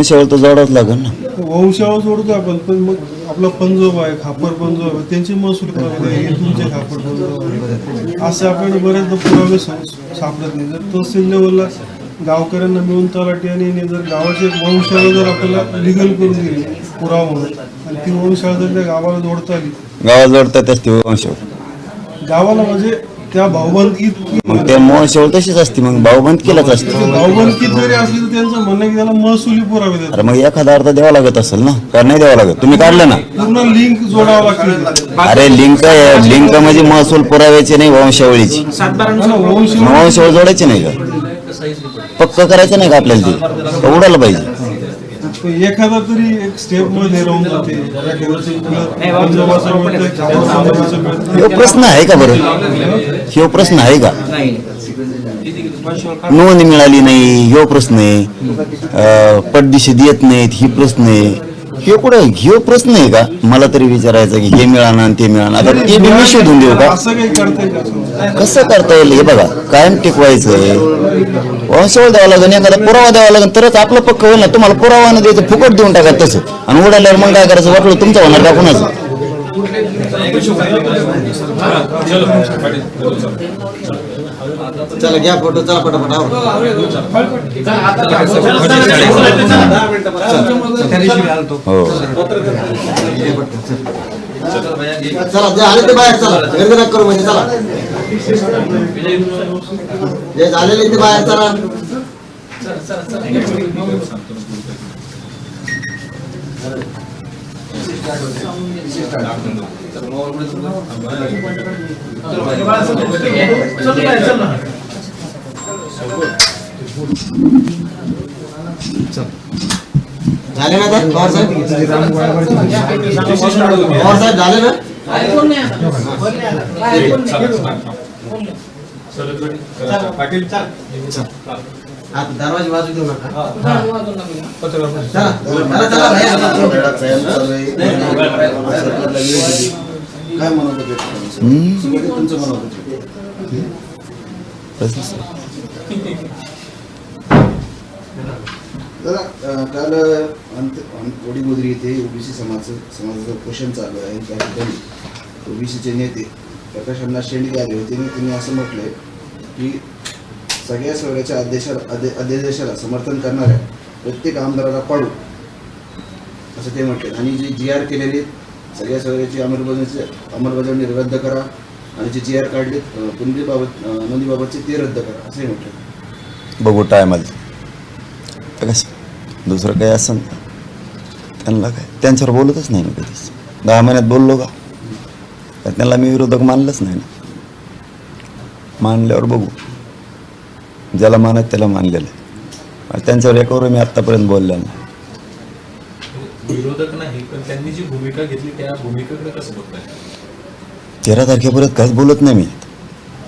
वंशावळ तर जोडावंच लागेल ना. वंशावळ जोडतो आपण पण मग आपला पंजोब आहे खापर पंजोब आहे त्यांची महसूल तुमचे खापर पंजोब आहे. असे आपल्याला बरेचदा पुरावे सा- सापडत नाही. जर तहसील लेवलला गावकऱ्यांना मिळून तलाठी आणि याने जर गावाची वंशावळ जर आपल्याला लिगल करून दिली पुरावा म्हणून आणि ती वंशावळ जर त्या गावाला जोडता आली. गावात जोडतात असते वंशावळ गावाला म्हणजे त्या भाऊबंदकीत मग त्या वंशावळ तशीच असते मग भाऊबंद केलाच असते. भाऊबंदकीत जरी असली तर त्यांचं म्हणणं आहे की त्याला महसुली पुरावे देतात. अरे मग एखादा अर्थ द्यावा लागत असेल ना? का नाही द्यावा लागत. तुम्ही काढलं ना? पूर्ण लिंक जोडावं लागते. अरे लिंक लिंक म्हणजे महसूल पुराव्याची नाही वंशावळीची. वंशावळ जोडायची नाही का? पक्क करायचं नाही का आपल्याला ते? का उडालं पाहिजे. एखादा तरी एक स्टेपमध्ये राहून जाते. प्रश्न आहे का बरं? ह्यो प्रश्न आहे का? नोंद मिळाली नाही ह्यो प्रश्न आहे. अं, पटदिशी देत नाहीत ही प्रश्न आहे. ह्यो कुठं ह्यो प्रश्न आहे का? मला तरी विचारायचं की हे मिळालं आणि ते मिळालं. आता ते बी मी शोधून देऊ का? असं काही करताय का कसं करता येईल हे बघा कायम टिकवायचं वंशावळ द्यावं लागेल एखादा पुरावा द्यावा लागेल तरच आपलं पक्क होईल ना तुम्हाला पुरावा न द्यायचं फुकट देऊन टाका तसं. आणि उडाल्यावर मग काय करायचं वाटलं तुमचं होणार का कुणाचं? चला घ्या फोटो चला पटापट. हो. चला जे आले ते बाहेर चला. गर्दी नका करू म्हणजे चला. जे झालेले ते बाहेर चला. झाले ना तर पवार साहेब? पवार साहेब झाले ना? आता दरवाजे बाजू देऊ नका. चला चला चला काय म्हणत होते तुमचं म्हणत होते प्रश्नच दादा काल अंत वडी गोदरी येथे ओबीसी समाज समाजाचं पोषण चालू आहे. त्या ठिकाणी ओबीसीचे नेते प्रकाश अण्णा शेंडगे या होते तिने त्यांनी असं म्हटलंय की सगळ्या सगळ्याच्या अध्यादेशाला समर्थन करणाऱ्या प्रत्येक आमदाराला पाडू असं ते म्हटले. आणि जे जी आर केलेली सगळ्या सगळ्याची अंमलबजावणी अंमलबजावणी रद्द करा आणि जे जी आर काढले अं, नोंदीबाबतचे ते रद्द करा असंही म्हटलं. बघू टायमाला दुसरं काही असं त्यांना काय? त्यांच्यावर बोलतच नाही मी कधीच. दहा महिन्यात बोललो का? तर त्यांना मी विरोधक मानलंच नाही ना. मानल्यावर बघू. ज्याला मानत त्याला मानलेलं आहे. त्यांच्यावर एकावर मी आत्तापर्यंत बोललो नाही. विरोधक नाही पण त्यांनी जी भूमिका घेतली त्या भूमिकेकडे कसं बघताय? तेरा तारखेपर्यंत काहीच बोलत नाही मी.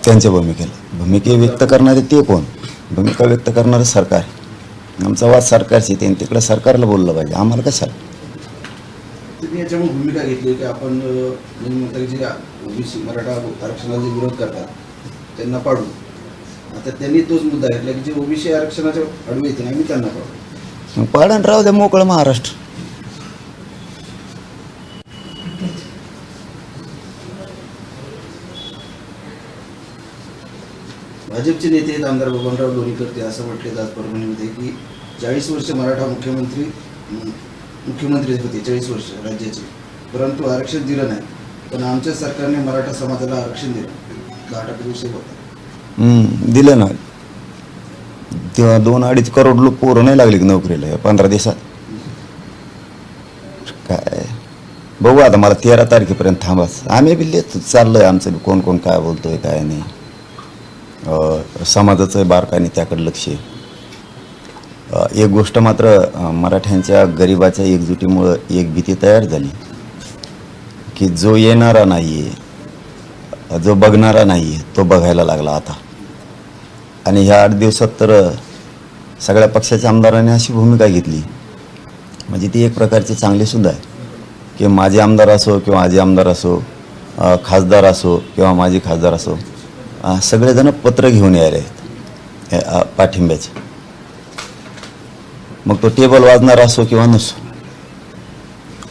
त्यांच्या भूमिकेला. भूमिके व्यक्त करणारे ते कोण? भूमिका व्यक्त करणारं सरकार. आमचा वाद सरकारशी ते तिकडे सरकारला बोललं पाहिजे. आम्हाला कशाला? तुम्ही याच्यामुळे भूमिका घेतली की आपण अं, तुम्ही म्हणता की जे ओबीसी मराठा आरक्षणाला जे विरोध करतात त्यांना पाडू. आता त्यांनी तोच मुद्दा घेतला की जे ओबीसी आरक्षणाच्या अडवू येते आम्ही त्यांना पाडू. पाडण राहू द्या मोकळं महाराष्ट्र. भाजपचे नेते आहेत आमदार बबनराव लोणीकर ते असं म्हटले आज परभणीमध्ये की चाळीस वर्ष मराठा मुख्यमंत्री मुख्यमंत्री होते चाळीस वर्ष राज्याचे. परंतु आरक्षण दिलं नाही. पण आमच्या सरकारने मराठा समाजाला आरक्षण दिलं. दहा विषय होता. दिलं ना. तेव्हा दोन अडीच करोड लोक पोरं नाही लागली नोकरीला या पंधरा दिवसात? काय? बघू आता मला तेरा तारखेपर्यंत थांबाच आम्ही बी लिहितो चाललंय आमचं कोण कोण काय बोलतोय काय नाही. समाजाचं बारकाने त्याकडे लक्ष आहे. एक गोष्ट मात्र मराठ्यांच्या गरिबाच्या एकजुटीमुळं एक भीती तयार झाली. की जो येणारा नाही आहे जो बघणारा नाही आहे तो बघायला लागला आता. आणि ह्या आठ दिवसात तर सगळ्या पक्षाच्या आमदारांनी अशी भूमिका घेतली. म्हणजे ती एक प्रकारची चांगलीसुद्धा आहे. की माझे आमदार असो किंवा माझे आमदार असो खासदार असो किंवा माझे खासदार असो सगळेजणं सगळेजण पत्र घेऊन यायला आहेत हे, पाठिंब्याचे. मग तो टेबल वाजणार असो किंवा नसो.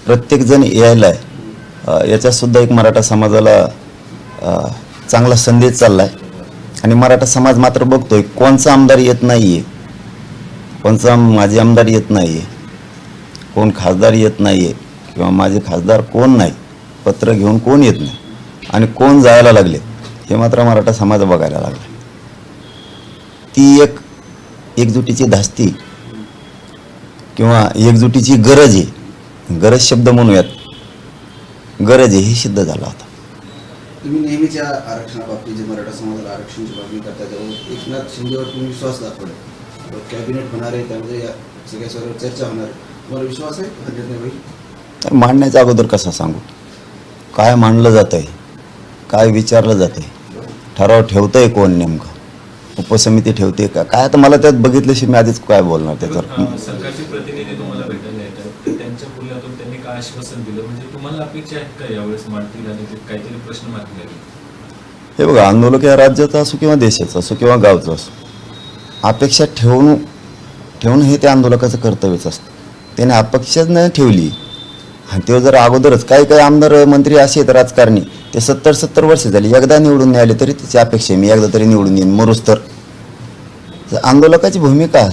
प्रत्येकजण यायला आहे याच्यातसुद्धा एक मराठा समाजाला चांगला संदेश चालला आहे आणि मराठा समाज मात्र बघतोय कोणचा आमदार येत नाही आहे कोणचा माझे आमदार येत नाही आहे कोण खासदार येत नाही आहे किंवा माझे खासदार कोण नाही. पत्र घेऊन कोण येत नाही. आणि कोण जायला लागले हे मात्र मराठा समाज बघायला लागला ती एक एकजुटीची धास्ती. किंवा एकजुटीची गरज आहे. गरज शब्द म्हणूयात. गरज आहे हे सिद्ध झाला होता तुम्ही नेहमीच्या आरक्षणाबाबतीत जे मराठा समाजाला आरक्षणाची मागणी करता त्यावर एकनाथ शिंदेवर तुम्ही विश्वास दाखवला कॅबिनेट होणार आहे त्यामध्ये या सगळ्या सर्व चर्चा होणार आहे. तुम्हाला विश्वास आहे? होईल मांडण्याच्या अगोदर कसं सांगू? काय मांडलं जात आहे काय विचारलं जात आहे ठराव ठेवतंय कोण नेमकं? उपसमिती ठेवते का? काय आता मला त्यात बघितल्याशी मी आधीच काय बोलणार त्याच्यावर? म्हणजे हे बघा आंदोलक या राज्याचं असो किंवा देशाचं असो किंवा गावचं असो अपेक्षा ठेवून ठेवणं हे त्या आंदोलकाचं कर्तव्यच असतं. त्याने अपेक्षाच नाही ठेवली. आणि ते जर अगोदरच काही काही आमदार मंत्री असे आहेत राजकारणी ते सत्तर सत्तर वर्ष झाली. एकदा निवडून नाही आले तरी त्याची अपेक्षा आहे. मी एकदा तरी निवडून येईन. मरूस तर. आंदोलकाची भूमिका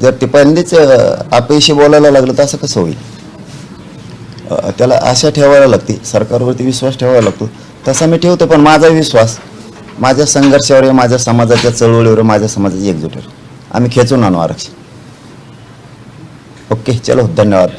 जर ते पहिल्यांदाच अं, अपयशी बोलायला लागलं तर असं कसं होईल? त्याला आशा ठेवायला लागते. सरकारवरती विश्वास ठेवावा लागतो. तसा मी ठेवतो पण माझा विश्वास माझ्या संघर्षावर माझ्या समाजाच्या चळवळीवर माझ्या समाजाची एकजुटीवर आम्ही खेचून आणू आरक्षण. ओके चलो धन्यवाद.